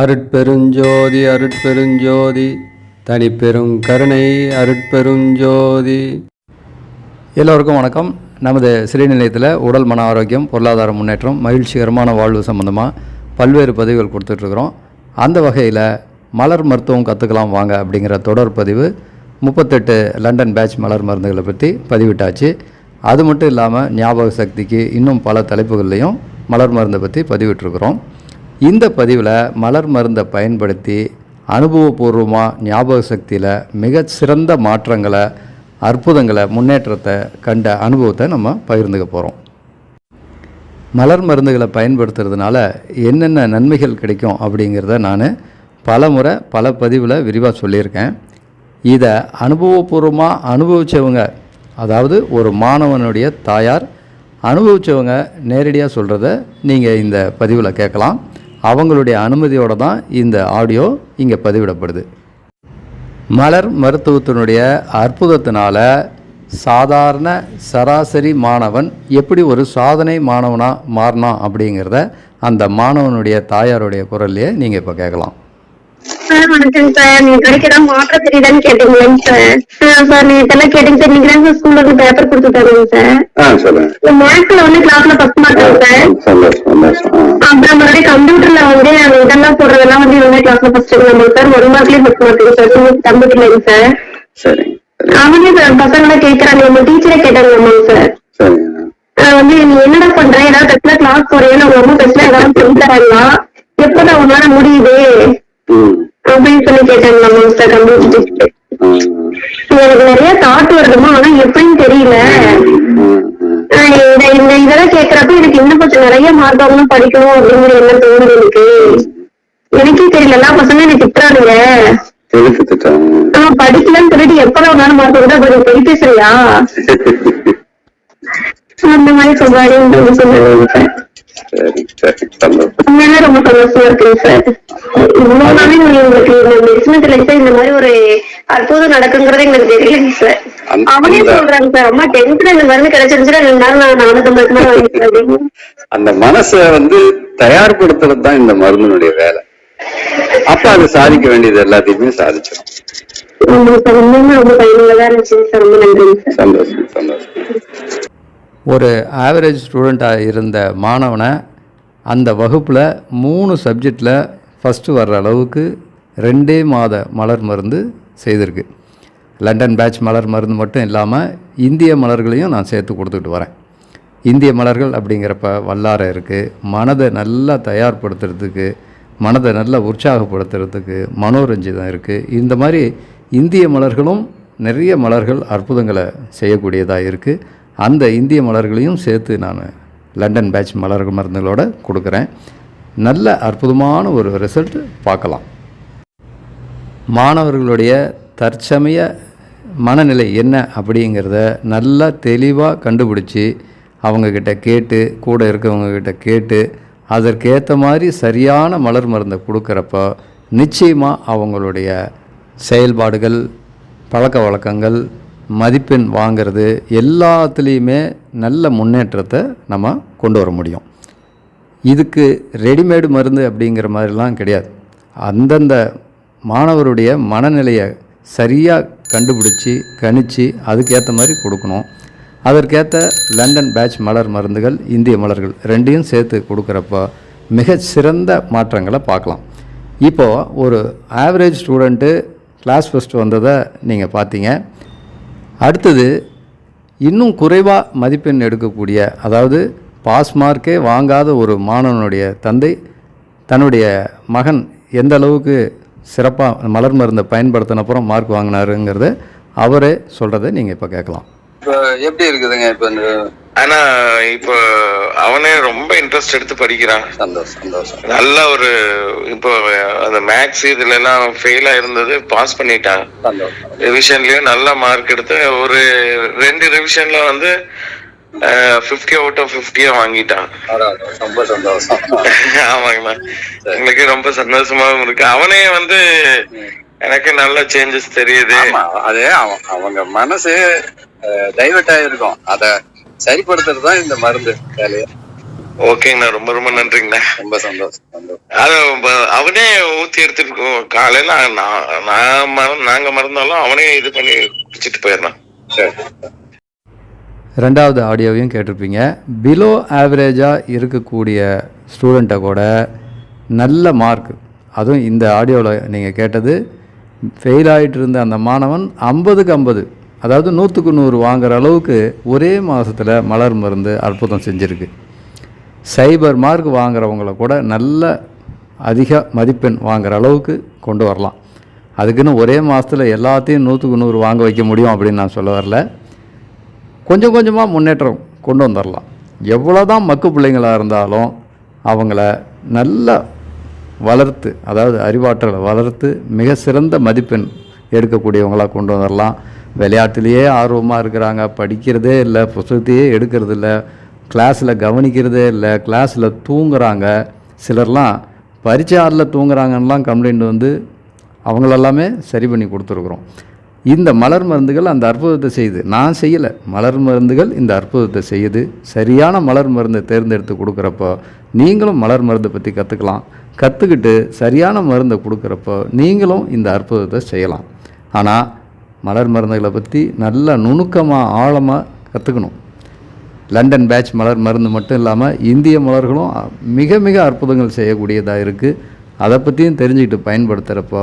அருட்பெருஞ்சோதி அருட்பெருஞ்சோதி தனிப்பெரும் கருணை அருட்பெருஞ்சோதி. எல்லோருக்கும் வணக்கம். நமது ஸ்ரீநிலையத்தில் உடல் மன ஆரோக்கியம் பொருளாதார முன்னேற்றம் மகிழ்ச்சிகரமான வாழ்வு சம்மந்தமாக பல்வேறு பதிவுகள் கொடுத்துட்ருக்குறோம். அந்த வகையில் மலர் மருத்துவம் கற்றுக்கலாம் வாங்க அப்படிங்கிற தொடர் பதிவு முப்பத்தெட்டு லண்டன் பேட்ச் மலர் மருந்துகளை பற்றி பதிவிட்டாச்சு. அது மட்டும் இல்லாமல் ஞாபக சக்திக்கு இன்னும் பல தலைப்புகள்லையும் மலர் மருந்தை பற்றி பதிவிட்டிருக்கிறோம். இந்த பதிவில் மலர் மருந்தை பயன்படுத்தி அனுபவபூர்வமாக ஞாபக சக்தியில் மிக சிறந்த மாற்றங்களை அற்புதங்களை முன்னேற்றத்தை கண்ட அனுபவத்தை நம்ம பகிர்ந்துக்க போகிறோம் மலர் மருந்துகளை பயன்படுத்துறதுனால என்னென்ன நன்மைகள் கிடைக்கும் அப்படிங்கிறத நான் பல முறை பல பதிவில் விரிவாக சொல்லியிருக்கேன். இதை அனுபவபூர்வமாக அனுபவித்தவங்க அதாவது ஒரு மாணவனுடைய தாயார் அனுபவித்தவங்க நேரடியாக சொல்கிறத நீங்கள் இந்த பதிவில் கேட்கலாம். அவங்களுடைய அனுமதியோடு தான் இந்த ஆடியோ இங்கே பதிவிடப்படுது. மலர் மருத்துவத்தினுடைய அற்புதத்தினால சாதாரண சராசரி மாணவன் எப்படி ஒரு சாதனை மாணவனாக மாறினான் அப்படிங்கிறத அந்த மாணவனுடைய தாயாருடைய குரல்லையே நீங்கள் இப்போ கேட்கலாம். சார் வணக்கம் சார் நீங்க கிடைக்கிறதா மாற்ற தெரியுதான்னு கேட்டீங்களேங்க சார் சார் நீ இதெல்லாம் கேட்டீங்க சார் நீங்க தான் ஸ்கூல்ல இருந்து பேப்பர் கொடுத்து தருவீங்க சார் சொல்லுங்க. மேக்ஸ்ல வந்து கிளாஸ்ல ஃபர்ஸ்ட் மார்க் சார். அப்புறம் மறுபடியும் கம்ப்யூட்டர்ல வந்து இதெல்லாம் போடுறதெல்லாம் வந்து இவங்க கிளாஸ்ல ஃபர்ஸ்ட் சார் ஒரு மார்க்லயே ஃபர்ஸ்ட் மார்க் சார் கம்ப்யூட்டர்ல சார் சரிங்க. சரி அவனே சார் பசங்களை கேட்கறாங்க டீச்சரே கேட்டாங்க சார் வந்து நீ என்னடா பண்ற? ஏதாவது கிளாஸ் போறேன்னு அவங்க ரொம்ப பெஸ்ட்ல ஏதாவது சொல்லி தராங்களா? எப்பதான் உன்னால முடியுது? அப்படின்னு சொல்லி கேட்டாங்க அம்மாங்க சார் கம்ப்யூட்டர் எனக்கு நிறைய தாட் வருதுமா ஆனா எப்படின்னு தெரியல. இந்த இந்த இதெல்லாம் கேக்குறப்ப எனக்கு இன்னும் கொஞ்சம் நிறைய மார்க் வாங்கணும் படிக்கணும் அப்படிங்கிற எண்ணம் தோணுது எனக்கு. எனக்கே தெரியல எல்லா பசங்களும் எனக்கு திட்டுறானுங்க. படிக்கலன்னு சொல்லிட்டு எப்பதான் உன்னால மார்க் கொஞ்சம் பெரிய பேசுறியா? அந்த மாதிரி சொல்றாரு. சார் உண்மையிலே ரொம்ப சந்தோஷமா இருக்குங்க சார் இவ்வளவு நாளே உங்களுக்கு இந்த மாதிரி ஒரு அற்புதம் நடக்குங்கிறது எங்களுக்கு தெரியலைங்க சார் அவனே சொல்றாங்க சார் அம்மா டென்த்ல இந்த மருந்து கிடைச்சிருந்துச்சுன்னா ரெண்டு நாள் நான் நானூத்தம்பது ரூபாய் வாங்கிக்கிறேன் அந்த மனசை வந்து தயார்படுத்துறது தான் இந்த மருந்தினுடைய வேலை. அப்ப அது சாதிக்க வேண்டியது எல்லாத்தையுமே சாதிச்சிடும் ரொம்ப பயனுள்ளதா இருந்துச்சு ரொம்ப சார் சந்தோஷம் சந்தோஷம். ஒரு ஆவரேஜ் ஸ்டூடெண்ட்டாக இருந்த மாணவனை அந்த வகுப்பில் மூணு சப்ஜெக்டில் ஃபஸ்ட்டு வர்ற அளவுக்கு ரெண்டே மாத மலர் மருந்து செய்திருக்கு. லண்டன் பேட்ச் மலர் மருந்து மட்டும் இல்லாமல் இந்திய மலர்களையும் நான் சேர்த்து கொடுத்துட்டு வரேன். இந்திய மலர்கள் அப்படிங்கிறப்ப வல்லாரை இருக்குது மனதை நல்லா தயார்படுத்துறதுக்கு மனதை நல்லா உற்சாகப்படுத்துறதுக்கு மனோரஞ்சிதம் இருக்குது இந்த மாதிரி இந்திய மலர்களும் நிறைய மலர்கள் அற்புதங்களை செய்யக்கூடியதாக இருக்குது அந்த இந்திய மலர்களையும் சேர்த்து நான் லண்டன் பேட்ச் மலர் மருந்துகளோட கொடுக்குறேன். நல்ல அற்புதமான ஒரு ரிசல்ட் பார்க்கலாம். மாணவர்களுடைய தற்சமய மனநிலை என்ன அப்படிங்கிறத நல்லா தெளிவாக கண்டுபிடிச்சி அவங்கக்கிட்ட கேட்டு கூட இருக்கவங்கக்கிட்ட கேட்டு அதற்கேற்ற மாதிரி சரியான மலர் மருந்தை கொடுக்குறப்போ நிச்சயமாக அவங்களுடைய செயல்பாடுகள் பழக்க வழக்கங்கள் மதிப்பெண் வாங்கிறது எல்லாத்துலேயுமே நல்ல முன்னேற்றத்தை நம்ம கொண்டு வர முடியும். இதுக்கு ரெடிமேடு மருந்து அப்படிங்கிற மாதிரிலாம் கிடையாது. அந்தந்த மாணவருடைய மனநிலையை சரியாக கண்டுபிடிச்சி கணிச்சு அதுக்கேற்ற மாதிரி கொடுக்கணும். அதற்கேற்ற லண்டன் பேட்ச் மலர் மருந்துகள் இந்திய மலர்கள் ரெண்டையும் சேர்த்து கொடுக்குறப்போ மிக சிறந்த மாற்றங்களை பார்க்கலாம். இப்போது ஒரு ஆவரேஜ் ஸ்டூடெண்ட்டு கிளாஸ் ஃபஸ்ட் வந்ததை நீங்கள் பார்த்தீங்க. அடுத்தது இன்னும் குறைவாக மதிப்பெண் எடுக்கக்கூடிய அதாவது பாஸ் மார்க்கே வாங்காத ஒரு மாணவனுடைய தந்தை தன்னுடைய மகன் எந்த அளவுக்கு சிறப்பாக மலர் மருந்தை பயன்படுத்தினப்புறம் மார்க் வாங்கினாருங்கிறத அவரே சொல்கிறத நீங்கள் இப்போ கேட்கலாம். இப்போ எப்படி இருக்குதுங்க இப்போ இந்த ஆனா இப்போ அவனே ரொம்ப இன்ட்ரெஸ்ட் எடுத்து படிக்கிறான். சந்தோஷம் சந்தோஷம். நல்ல ஒரு இப்போ அந்த மேக்ஸ் இதுல எல்லாம் ஃபெயில் ஆயிருந்தது பாஸ் பண்ணிட்டான். ரிவிஷன்லயும் நல்ல மார்க் எடுத்து ஒரு ரெண்டு ரிவிஷன்ல வந்து பிப்டி அவுட் ஆஃப் பிப்டியா வாங்கிட்டான். ரொம்ப சந்தோஷம். ஆமாங்கண்ணா. எங்களுக்கு ரொம்ப சந்தோஷமாவும் இருக்கு. அவனே வந்து எனக்கு நல்ல சேஞ்சஸ் தெரியுது. அது அவ- அவங்க மனசு டைவர்ட் ஆயிருக்கும். அத சரிப்படுத்துறது தான் இந்த மருந்து வேலையை. ஓகேங்கண்ணா ரொம்ப ரொம்ப நன்றிங்கண்ணா. ரொம்ப சந்தோஷம் அது அவனே ஊத்தி எடுத்துட்டு காலையில நான் நான் மற- நாங்க மறந்தாலும் அவனே இது பண்ணி குடிச்சிட்டு போயிடுறான் சரி. ரெண்டாவது ஆடியோவையும் கேட்டிருப்பீங்க. பிலோ ஆவரேஜாக இருக்கக்கூடிய ஸ்டூடெண்ட்டை கூட நல்ல மார்க் அதுவும் இந்த ஆடியோவில் நீங்கள் கேட்டது. ஃபெயில் ஆகிட்டு இருந்த அந்த மாணவன் ஐம்பதுக்கு ஐம்பது அதாவது நூற்றுக்கு நூறு வாங்குற அளவுக்கு ஒரே மாதத்தில் மலர் மருந்து அற்புதம் செஞ்சுருக்கு. சைபர் மார்க் வாங்குறவங்கள கூட நல்ல அதிக மதிப்பெண் வாங்குற அளவுக்கு கொண்டு வரலாம். அதுக்குன்னு ஒரே மாதத்தில் எல்லாத்தையும் நூற்றுக்கு நூறு வாங்க வைக்க முடியும் அப்படின்னு நான் சொல்ல வரல. கொஞ்சம் கொஞ்சமாக முன்னேற்றம் கொண்டு வந்துடலாம் எவ்வளோ தான் மக்கு பிள்ளைங்களாக இருந்தாலும் அவங்கள நல்ல வளர்த்து அதாவது அறிவாற்றலை வளர்த்து மிக சிறந்த மதிப்பெண் எடுக்கக்கூடியவங்களாக கொண்டு வந்துடலாம் விளையாட்டுலேயே ஆர்வமாக இருக்கிறாங்க. படிக்கிறதே இல்லை புத்தகத்தையே எடுக்கிறது இல்லை. கிளாஸில் கவனிக்கிறதே இல்லை. கிளாஸில் தூங்குறாங்க. சிலர்லாம் பரீட்சை ஆறில் தூங்குறாங்கன்னெலாம் கம்ப்ளைண்ட் வந்து அவங்களெல்லாமே சரி பண்ணி கொடுத்துருக்குறோம். இந்த மலர் மருந்துகள் அந்த அற்புதத்தை செய்யுது. நான் செய்யலை. மலர் மருந்துகள் இந்த அற்புதத்தை செய்யுது. சரியான மலர் மருந்தை தேர்ந்தெடுத்து கொடுக்குறப்போ நீங்களும் மலர் மருந்தை பற்றி கற்றுக்கலாம் கற்றுக்கிட்டு சரியான மருந்தை கொடுக்குறப்போ நீங்களும் இந்த அற்புதத்தை செய்யலாம். ஆனால் மலர் மருந்துகளை பற்றி நல்லா நுணுக்கமாக ஆழமாக கற்றுக்கணும் லண்டன் பேட்ச் மலர் மருந்து மட்டும் இல்லாமல் இந்திய மலர்களும் மிக மிக அற்புதங்கள் செய்யக்கூடியதாக இருக்குது அதை பற்றியும் தெரிஞ்சுக்கிட்டு பயன்படுத்துகிறப்போ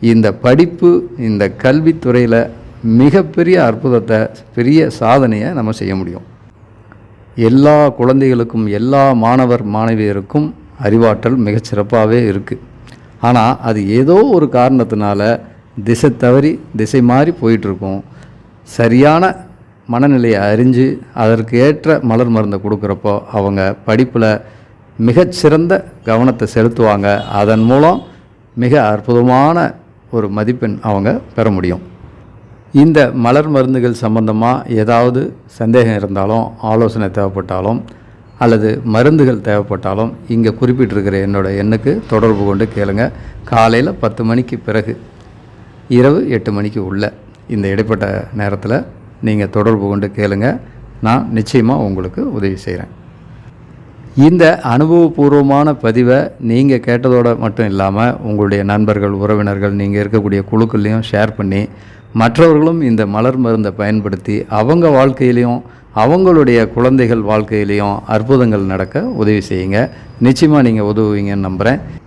இந்த படிப்பு இந்த கல்வித்துறையில் மிகப்பெரிய அற்புதத்தை பெரிய சாதனையை நம்ம செய்ய முடியும். எல்லா குழந்தைகளுக்கும் எல்லா மாணவர் மாணவியருக்கும் அறிவாற்றல் மிகச்சிறப்பாகவே இருக்குது ஆனால் அது ஏதோ ஒரு காரணத்தினால திசை தவறி திசை மாறி போயிட்டுருக்கும். சரியான மனநிலையை அறிஞ்சு அதற்கு ஏற்ற மலர் மருந்தை கொடுக்குறப்போ அவங்க படிப்பில் மிகச்சிறந்த கவனத்தை செலுத்துவாங்க. அதன் மூலம் மிக அற்புதமான ஒரு மதிப்பெண் அவங்க பெற முடியும். இந்த மலர் மருந்துகள் சம்பந்தமாக ஏதாவது சந்தேகம் இருந்தாலும் ஆலோசனை தேவைப்பட்டாலும் அல்லது மருந்துகள் தேவைப்பட்டாலும் இங்கே குறிப்பிட்டிருக்கிற என்னோட எண்ணுக்கு தொடர்பு கொண்டு கேளுங்க. காலையில் பத்து மணிக்கு பிறகு இரவு எட்டு மணிக்கு உள்ள இந்த இடைப்பட்ட நேரத்தில் நீங்கள் தொடர்பு கொண்டு கேளுங்க. நான் நிச்சயமாக உங்களுக்கு உதவி செய்கிறேன் இந்த அனுபவபூர்வமான பதிவை நீங்கள் கேட்டதோடு மட்டும் இல்லாமல் உங்களுடைய நண்பர்கள் உறவினர்கள் நீங்கள் இருக்கக்கூடிய குழுக்கள்லையும் ஷேர் பண்ணி மற்றவர்களும் இந்த மலர் மருந்தை பயன்படுத்தி அவங்க வாழ்க்கையிலையும் அவங்களுடைய குழந்தைகள் வாழ்க்கையிலையும் அற்புதங்கள் நடக்க உதவி செய்யுங்க. நிச்சயமாக நீங்கள் உதவுவீங்கன்னு நம்புகிறேன்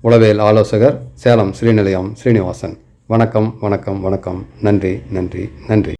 உளவியல் ஆலோசகர் சேலம் ஸ்ரீநிலையம் ஸ்ரீனிவாசன். வணக்கம் வணக்கம் வணக்கம். நன்றி நன்றி நன்றி.